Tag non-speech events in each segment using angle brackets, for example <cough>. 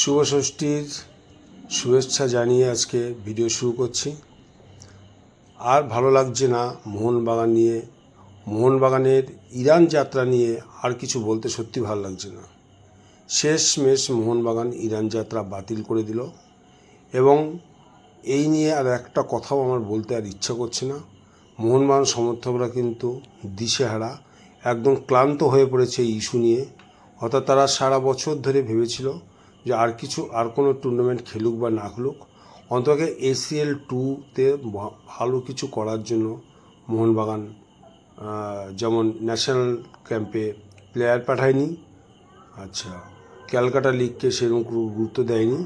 শুভ ষষ্ঠীর শুভেচ্ছা জানিয়ে আজকে ভিডিও শুরু করছি। আর ভালো লাগছে না মোহনবাগান নিয়ে, মোহনবাগানের ইরান যাত্রা নিয়ে আর কিছু বলতে সত্যি ভালো লাগছে না। শেষ মেশ মোহনবাগান ইরান যাত্রা বাতিল করে দিল এবং এই নিয়ে আর একটা কথাও আমার বলতে আর ইচ্ছা করছে না। মোহনবাগান সমর্থকরা কিন্তু দিশেহারা, একদম ক্লান্ত হয়ে পড়েছে এই ইস্যু নিয়ে। অর্থাৎ তারা সারা বছর ধরে ভেবেছিল যে আর কিছু, আর কোনো টুর্নামেন্ট খেলুক বা না খেলুক অন্তত এসিএল টুতে ভালো কিছু করার জন্য মোহনবাগান যেমন ন্যাশনাল ক্যাম্পে প্লেয়ার পাঠায়নি আচ্ছা ক্যালকাটা লিগকে সেরকম গুরুত্ব দেয়নি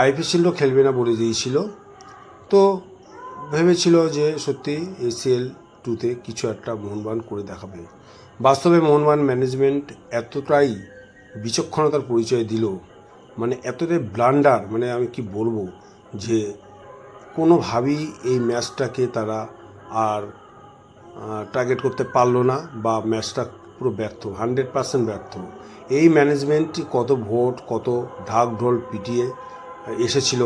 আইপিএসএলও খেলবে না বলে দিয়েছিল। তো ভেবেছিল যে সত্যি এসিএল টুতে কিছু একটা মোহনবাগান করে দেখাবে। বাস্তবে মোহনবাগান ম্যানেজমেন্ট এতটাই বিচক্ষণতার পরিচয় দিল মানে এতটাই ব্লান্ডার মানে আমি কি বলব, যে কোনোভাবেই এই ম্যাচটাকে তারা আর টার্গেট করতে পারল না বা ম্যাচটা পুরো ব্যর্থ হান্ড্রেড পার্সেন্ট ব্যর্থ। এই ম্যানেজমেন্টটি কত ভোট, কত ঢাক ঢোল পিটিয়ে এসেছিল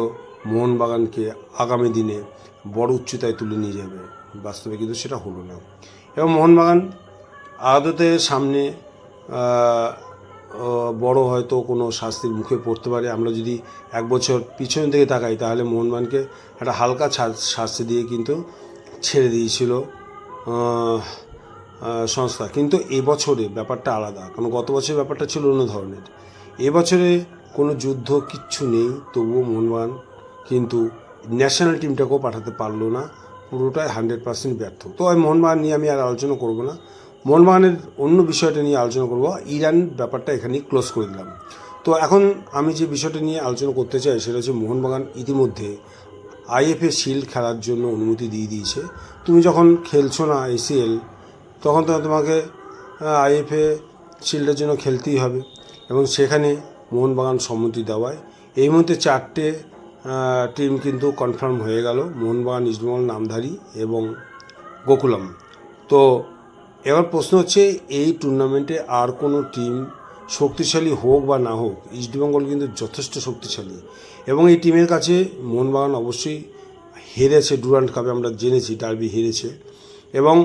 মোহনবাগানকে আগামী দিনে বড় উচ্চতায় তুলে নিয়ে যাবে। বাস্তবে কিন্তু সেটা হলো না। এবং মোহনবাগান আদতে সামনে বড় হয়তো কোনো শাস্তির মুখে পড়তে পারে। আমরা যদি এক বছর পিছন থেকে তাকাই, তাহলে মোহনবাগানকে একটা হালকা শাস্তি দিয়ে কিন্তু ছেড়ে দিয়েছিল সংস্থা। কিন্তু এবছরে ব্যাপারটা আলাদা। কারণ গত বছরের ব্যাপারটা ছিল অন্য ধরনের। এবছরে কোনো যুদ্ধ কিচ্ছু নেই, তবুও মোহনবাগান কিন্তু ন্যাশনাল টিমটাকেও পাঠাতে পারল না। পুরোটাই হান্ড্রেড পার্সেন্ট ব্যর্থ। তো আমি মোহনবাগান নিয়ে আমি আর আলোচনা করব না। মোহনবাগানের অন্য বিষয়টা নিয়ে আলোচনা করব। ইরান ব্যাপারটা এখানেই ক্লোজ করে দিলাম। তো এখন আমি যে বিষয়টা নিয়ে আলোচনা করতে চাই, সেটা হচ্ছে মোহনবাগান ইতিমধ্যে আইএফএ শিল্ড খেলার জন্য অনুমতি দিয়ে দিয়েছে। তুমি যখন খেলছো না এসিএল তখন তো তোমাকে আইএফএ শিল্ডের জন্য খেলতেই হবে। এবং সেখানে মোহনবাগান সম্মতি দেওয়ায়। এই মুহূর্তে চারটে টিম কিন্তু কনফার্ম হয়ে গেল। মোহনবাগান, ইস্টবেঙ্গল, নামধারী এবং গোকুলাম। তো এবার প্রশ্ন হচ্ছে, এই টুর্নামেন্টে আর কোনো টিম শক্তিশালী হোক বা না হোক ইস্টবেঙ্গল কিন্তু যথেষ্ট শক্তিশালী। এবং এই টিমের কাছে মোহনবাগান অবশ্যই হেরেছে ডুরান্ট কাপে আমরা জেনেছি ডার্বি হেরেছে। এবং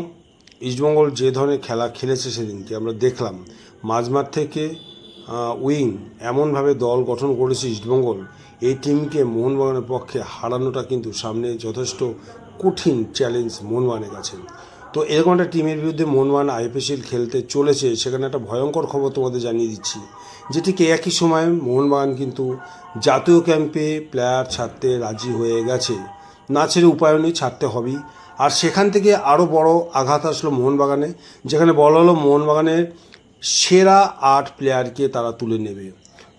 ইস্টবেঙ্গল যে ধরনের খেলা খেলেছে সেদিনকে আমরা দেখলাম। মাঝমাঠ থেকে উইং এমনভাবে দল গঠন করেছে ইস্টবেঙ্গল এই টিমকে মোহনবাগানের পক্ষে হারানোটা কিন্তু সামনে যথেষ্ট কঠিন চ্যালেঞ্জ মোহনবাগানের কাছে। তো এরকম একটা টিমের বিরুদ্ধে মোহনবাগান আইপিএসএল খেলতে চলেছে, সেখানে একটা ভয়ঙ্কর খবর তোমাদের জানিয়ে দিচ্ছি যেটিকে একই সময় মোহনবাগান কিন্তু জাতীয় ক্যাম্পে প্লেয়ার ছাড়তে রাজি হয়ে গেছে। না ছেড়ে উপায় নেই, ছাড়তে হবেই। আর সেখান থেকে আরও বড় আঘাত আসলো মোহনবাগানে, যেখানে বলা হলো মোহনবাগানের সেরা আট প্লেয়ারকে তারা তুলে নেবে।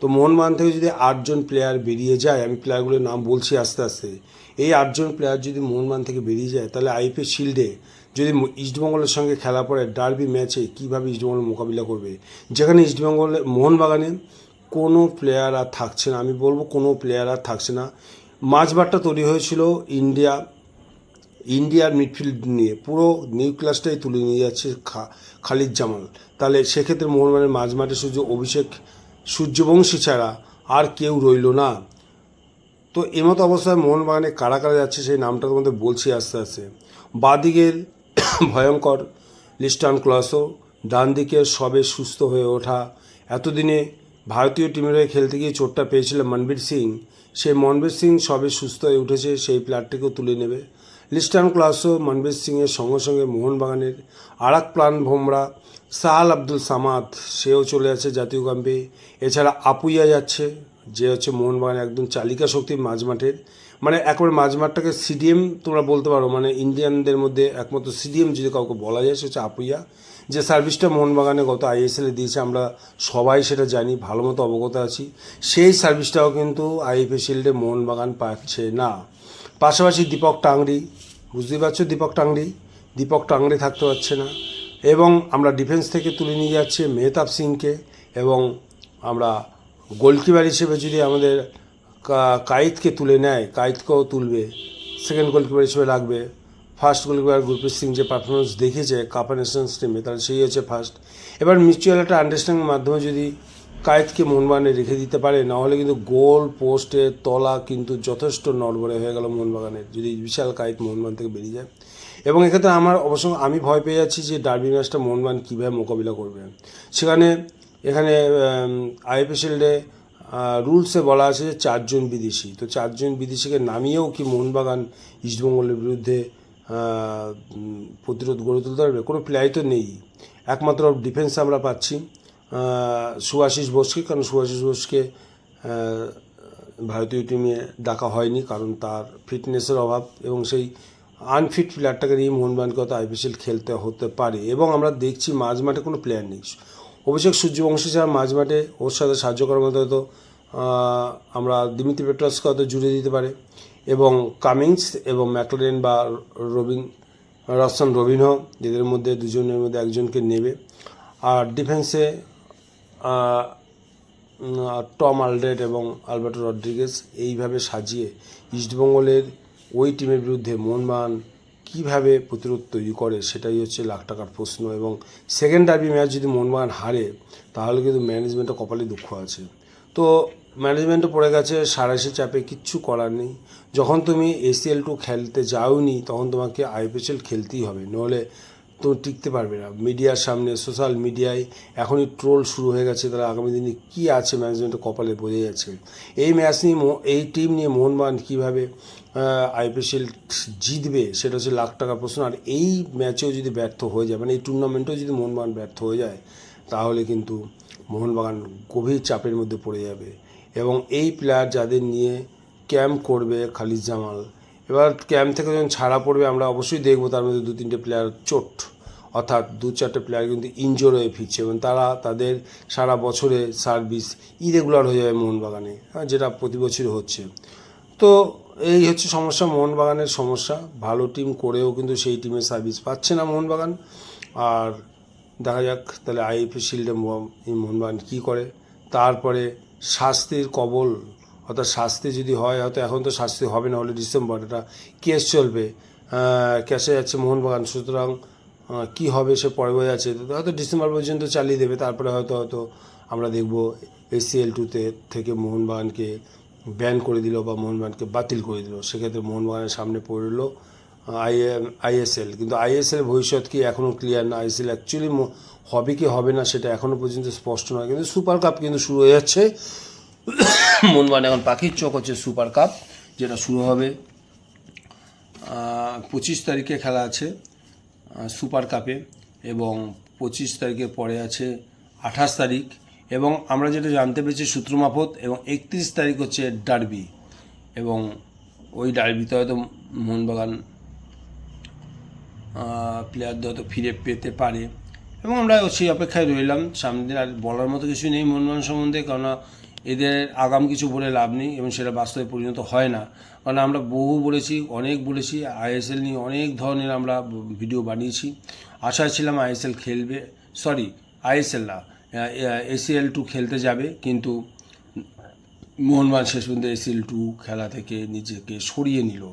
তো মোহনবাগান থেকে যদি আটজন প্লেয়ার বেরিয়ে যায়, আমি প্লেয়ারগুলোর নাম বলছি আস্তে আস্তে, এই আটজন প্লেয়ার যদি মোহনবাগান থেকে বেরিয়ে যায়, তাহলে আইপিএল শিল্ডে যদি ইস্টবেঙ্গলের সঙ্গে খেলা পড়ে ডার্বি ম্যাচে কীভাবে ইস্টবেঙ্গল মোকাবিলা করবে? যেখানে ইস্টবেঙ্গলে মোহনবাগানে কোনো প্লেয়ার আর থাকছে না। আমি বলব কোনো প্লেয়ার আর থাকছে না। মাঝবারটা তৈরি হয়েছিল ইন্ডিয়া ইন্ডিয়ার মিডফিল্ড নিয়ে। পুরো নিউক্লাসটাই তুলে নিয়ে যাচ্ছে খা- খালিদ জামাল। তাহলে সেক্ষেত্রে মোহনবাগানের মাঝ মাঠে শুধু অভিষেক সূর্যবংশী ছাড়া আর কেউ রইল না। তো এমতো অবস্থায় মোহনবাগানে কারা কারা যাচ্ছে সেই নামটা তোমাদের বলছি আস্তে আস্তে। বাদিকের <coughs> ভয়ঙ্কর, লিস্টান ক্লাসও ডান দিকের সবে সুস্থ হয়ে ওঠা। এতদিনে ভারতীয় টিমের হয়ে খেলতে গিয়ে চোটটা পেয়েছিল মনবীর সিং। সেই মনবীর সিং সবে সুস্থ হয়ে উঠেছে, সেই প্লেয়ারটিকেও তুলে নেবে। লিস্টান ক্লাসও মনবীর সিংয়ের সঙ্গে সঙ্গে মোহনবাগানের আর এক প্লান ভোমরা, সাহাল আব্দুল সামাদ, সেও চলে যাচ্ছে জাতীয় ক্যাম্পে এছাড়া আপুইয়া যাচ্ছে, যে হচ্ছে মোহনবাগান একদম চালিকা শক্তি মাঝমাঠের। মানে একবার মাঝমাঠটাকে সিডিএম তোমরা বলতে পারো মানে ইন্ডিয়ানদের মধ্যে একমাত্র সিডিএম যদি কাউকে বলা যায়, সে আপুইয়া। যে সার্ভিসটা মোহনবাগানে গত আইএসএলে দিয়েছে, আমরা সবাই সেটা জানি, ভালো মতো অবগত আছি। সেই সার্ভিসটাও কিন্তু আইএফএ শিল্ডে মোহনবাগান পাচ্ছে না। পাশাপাশি দীপক টাংরি, বুঝতেই পারছ দীপক টাংরি? দীপক টাংরি থাকতে পারছে না। এবং আমরা ডিফেন্স থেকে তুলে নিয়ে যাচ্ছি মেহতাব সিংকে এবং আমরা গোলকিপার হিসেবে যদি আমাদের কা- কাইতকে তুলে নেয় কাইতকেও তুলবে। সেকেন্ড গোলকিপার হিসেবে লাগবে। ফার্স্ট গোলকিপার গুরপ্রীত সিং যে পারফরমেন্স দেখিয়েছে কাপা ন্যাশনালস টিমে তাহলে সেই হচ্ছে ফার্স্ট এবার মিউচুয়াল একটা আন্ডারস্ট্যান্ডিং মাধ্যমে যদি কায়েতকে মোহনবাগানে রেখে দিতে পারে নাহলে কিন্তু গোল পোস্টের তলা কিন্তু যথেষ্ট নড়বড়ে হয়ে গেল মোহনবাগানের, যদি বিশাল কায়েত মোহনবাগান থেকে বেরিয়ে যায়। এবং এক্ষেত্রে আমার অবশ্য আমি ভয় পেয়ে যাচ্ছি যে ডার্বি ম্যাচটা মোহনবাগান কীভাবে মোকাবিলা করবে। সেখানে, এখানে আইপিএসএলে রুলসে বলা আছে যে চারজন বিদেশি। তো চারজন বিদেশিকে নামিয়েও কি মোহনবাগান ইস্টবেঙ্গলের বিরুদ্ধে প্রতিরোধ গড়ে তুলতে পারবে? কোনো প্লেয়ারই তো নেই। একমাত্র ডিফেন্স আমরা পাচ্ছি। সুভাশিস বোসকে, কারণ সুভাশিস বোসকে ভারতীয় টিমে ডাকা হয়নি, কারণ তার ফিটনেসের অভাব এবং সেই আনফিট প্লেয়ারটাকে নিয়ে মোহনবাগানকে হয়তো আইপিএল খেলতে হতে পারে। এবং আমরা দেখছি মাঝ মাঠে কোনো প্লেয়ার নেই। অভিষেক সূর্যবংশী ছাড়া মাঝ মাঠে ওর সাথে সাহায্য করার মতো হয়তো আমরা দিমিত্রি পেট্রাসকে হয়তো জুড়ে দিতে পারে। এবং কামিংস এবং ম্যাকলেন বা রবিন, রসন রবিনহ এদের মধ্যে দুজনের মধ্যে একজনকে নেবে। আর ডিফেন্সে টম আলড্রেড এবং আলবার্টো রড্রিগেজ এইভাবে সাজিয়ে ইস্টবেঙ্গলের ওই টিমের বিরুদ্ধে মোহনবাগান কীভাবে প্রতিরোধ তৈরি করে সেটাই হচ্ছে লাখ টাকার প্রশ্ন এবং সেকেন্ড ডার্বি ম্যাচ যদি মোহনবাগান হারে, তাহলে কিন্তু ম্যানেজমেন্টের কপালে দুঃখ আছে। তো ম্যানেজমেন্টও পড়ে গেছে সারাশি চাপে কিচ্ছু করার নেই। যখন তুমি এসিএল টু খেলতে যাওনি, তখন তোমাকে আইপিএসএল খেলতেই হবে। নইলে তো টিকতে পারবে না। মিডিয়ার সামনে সোশ্যাল মিডিয়ায় এখনই ট্রোল শুরু হয়ে গেছে। তারা আগামী দিনে কী আছে ম্যানেজমেন্টের কপালে বোঝা যাচ্ছে। এই ম্যাচ নিয়ে এই টিম নিয়ে মোহনবাগান কীভাবে আইপিএসএল জিতবে, সেটা হচ্ছে লাখ টাকা প্রশ্ন। আর এই ম্যাচেও যদি ব্যর্থ হয়ে যায় মানে এই টুর্নামেন্টেও যদি মোহনবাগান ব্যর্থ হয়ে যায়, তাহলে কিন্তু মোহনবাগান গভীর চাপের মধ্যে পড়ে যাবে। এবং এই প্লেয়ার যাদের নিয়ে ক্যাম্প করবে খালিদ জামাল এবার ক্যাম্প থেকে যখন ছাড়া পড়বে, আমরা অবশ্যই দেখব তার মধ্যে দু তিনটে প্লেয়ার চোট। অর্থাৎ দু চারটে প্লেয়ার কিন্তু ইনজোর হয়ে ফিরছে এবং তারা তাদের সারা বছরে সার্ভিস ইরেগুলার হয়ে যাবে মোহনবাগানে হ্যাঁ যেটা প্রতি বছরই হচ্ছে। তো এই হচ্ছে সমস্যা, মোহনবাগানের সমস্যা। ভালো টিম করেও কিন্তু সেই টিমের সার্ভিস পাচ্ছে না মোহনবাগান। আর দেখা যাক তাহলে আইএফএ শিল্ডে মোহনবাগান কী করে। তারপরে শাস্তির কবল অর্থাৎ শাস্তি যদি হয়, হয়তো এখন তো শাস্তি হবে না, হলে ডিসেম্বর। এটা কেস চলবে। ক্যাশে যাচ্ছে মোহনবাগান। সুতরাং কি হবে সে পরে বোঝা যাচ্ছে। হয়তো ডিসেম্বর পর্যন্ত চালিয়ে দেবে। তারপরে হয়তো হয়তো আমরা দেখব এসিএল টুতে থেকে মোহনবাগানকে ব্যান করে দিল বা মোহনবাগানকে বাতিল করে দিল। সেক্ষেত্রে মোহনবাগানের সামনে পড়ল আই আইএসএল কিন্তু আইএসএল ভবিষ্যৎ কি এখনও ক্লিয়ার না? আইএসএল অ্যাকচুয়ালি হবে কি হবে না সেটা এখনও পর্যন্ত স্পষ্ট নয়। কিন্তু সুপার কাপ কিন্তু শুরু হয়ে যাচ্ছে। <coughs> মোহনবাগান এখন পাখির চোখ হচ্ছে সুপার কাপ, যেটা শুরু হবে পঁচিশ তারিখে খেলা আছে সুপার কাপে, এবং পঁচিশ তারিখের পরে আছে আঠাশ তারিখ, এবং আমরা যেটা জানতে পেরেছি সূত্র মাফত এবং একত্রিশ তারিখ হচ্ছে ডার্বি, এবং ওই ডার্বিতে হয়তো মোহনবাগান প্লেয়ারদের হয়তো ফিরে পেতে পারে, এবং আমরা সেই অপেক্ষায় রইলাম, সামনে দিন আর বলার মতো কিছু নেই মোহনবাগান সম্বন্ধে, কেননা এদের আগাম কিছু বলে লাভ নেই এবং সেটা বাস্তবে পরিণত হয় না। কারণ আমরা বহু বলেছি, অনেক বলেছি, আইএসএল নিয়ে অনেক ধরনের আমরা ভিডিও বানিয়েছি। আশায় ছিলাম আইএসএল খেলবে, সরি, আইএসএল না এসিএল টু খেলতে যাবে, কিন্তু মোহনবাগান শেষ পর্যন্ত এসিএল টু খেলা থেকে নিজেকে সরিয়ে নিল।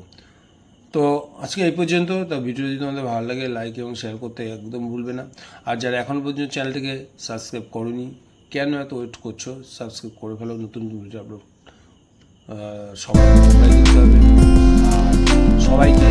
তো আজকে এই পর্যন্ত, তো ভিডিও যদি তোমাদের ভালো লাগে লাইক এবং শেয়ার করতে একদম ভুলবে না। আর যারা এখন পর্যন্ত চ্যানেলটিকে সাবস্ক্রাইব করনি কেন এত ওয়েট করছ? সাবস্ক্রাইব করে ফেলো নতুন ভিডিও আপলোড সবাই সবাইকে